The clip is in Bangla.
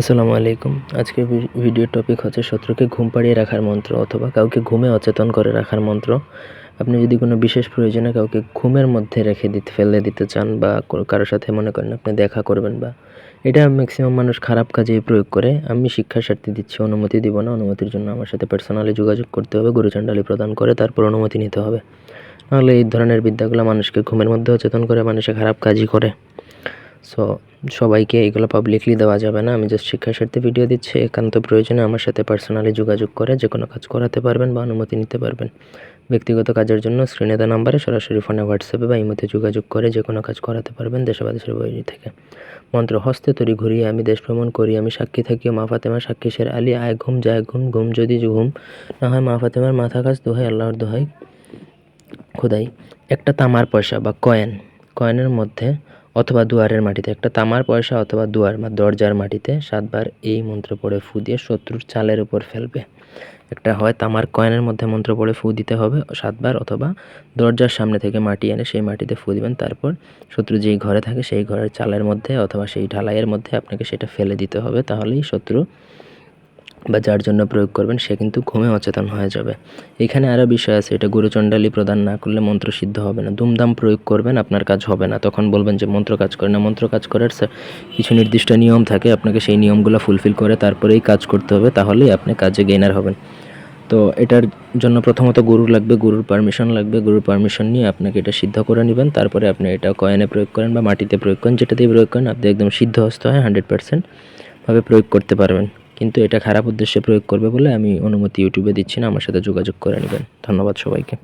আসসালামু আলাইকুম। আজকের ভিডিও টপিক হচ্ছে শত্রুকে ঘুম পাড়িয়ে রাখার মন্ত্র অথবা কাউকে ঘুমে অচেতন করে রাখার মন্ত্র। আপনি যদি কোনো বিশেষ প্রয়োজনে কাউকে ঘুমের মধ্যে রেখে দিতে ফেলে দিতে চান বা কারোর সাথে মনে করেন আপনি দেখা করবেন বা এটা ম্যাক্সিমাম মানুষ খারাপ কাজেই প্রয়োগ করে। আমি শিক্ষার স্বার্থে দিচ্ছি, অনুমতি দিব না। অনুমতির জন্য আমার সাথে পার্সোনালি যোগাযোগ করতে হবে গুরুচণ্ডালি প্রদান করে, তারপর অনুমতি নিতে হবে। নাহলে এই ধরনের বিদ্যাগুলো মানুষকে ঘুমের মধ্যে অচেতন করে, মানুষে খারাপ কাজই করে। সো সবাইকে এগুলো পাবলিকলি দেওয়া যাবে না। আমি জাস্ট শিক্ষার স্বার্থে ভিডিও দিচ্ছি, একান্ত প্রয়োজনে আমার সাথে পার্সোনালি যোগাযোগ করে যে কোনো কাজ করাতে পারবেন বা অনুমতি নিতে পারবেন। ব্যক্তিগত কাজের জন্য দেওয়া নাম্বারে সরাসরি ফোনে হোয়াটসঅ্যাপে বা ইমোতে যোগাযোগ করে যে কোনো কাজ করাতে পারবেন দেশে বা দেশের থেকে। মন্ত্র, হস্তে তরি ঘুরিয়ে আমি দেশ ভ্রমণ করি, আমি সাক্ষী থাকি মা ফাতেমা সাক্ষী শের আলী, আয় ঘুম, যায় ঘুম ঘুম যদি ঘুম না হয় মা ফাতেমার মাথা কাজ, দোহাই, আল্লাহর দোহাই, খোদাই। একটা তামার পয়সা বা কয়েন কয়েনের মধ্যে অথবা দুয়ারের মাটিতে। একটা তামার পয়সা অথবা দুয়ার বা দরজার মাটিতে সাতবার এই মন্ত্র পড়ে ফু দিয়ে শত্রুর চালের উপর ফেলবে। একটা হয় তামার কয়েনের মধ্যে মন্ত্র পড়ে ফু দিতে হবে সাতবার অথবা দরজার সামনে থেকে মাটি এনে সেই মাটিতে ফু দিবেন। তারপর শত্রু যেই ঘরে থাকে সেই ঘরের চালের মধ্যে অথবা সেই ঢালাইয়ের মধ্যে আপনাকে সেটা ফেলে দিতে হবে। তাহলেই শত্রু বা যার জন্য প্রয়োগ করবেন, সে কিন্তু ঘুমে অচেতন হয়ে যাবে। এখানে আরও বিষয় আছে, এটা গুরুচণ্ডালী প্রদান না করলে মন্ত্র সিদ্ধ হবে না। দুমদাম প্রয়োগ করবেন, আপনার কাজ হবে না। তখন বলবেন যে, মন্ত্র কাজ করে না। মন্ত্র কাজ করার কিছু নির্দিষ্ট নিয়ম থাকে, আপনাকে সেই নিয়মগুলো ফুলফিল করে তারপরেই কাজ করতে হবে, তাহলেই আপনি কাজে গেইনার হবেন। তো এটার জন্য প্রথমত গুরু লাগবে, গুরুর পারমিশন লাগবে। গুরুর পারমিশন নিয়ে আপনাকে এটা সিদ্ধ করে নেবেন। তারপরে আপনি এটা কয়েনে প্রয়োগ করেন বা মাটিতে প্রয়োগ করেন, যেটাতেই প্রয়োগ করেন, আপনি একদম সিদ্ধ হস্ত হয় হান্ড্রেড পার্সেন্ট ভাবে প্রয়োগ করতে পারবেন। কিন্তু এটা খারাপ উদ্দেশ্যে প্রয়োগ করবে বলে আমি অনুমতি ইউটিউবে দিচ্ছি না, আমার সাথে যোগাযোগ করে নেবেন। ধন্যবাদ সবাইকে।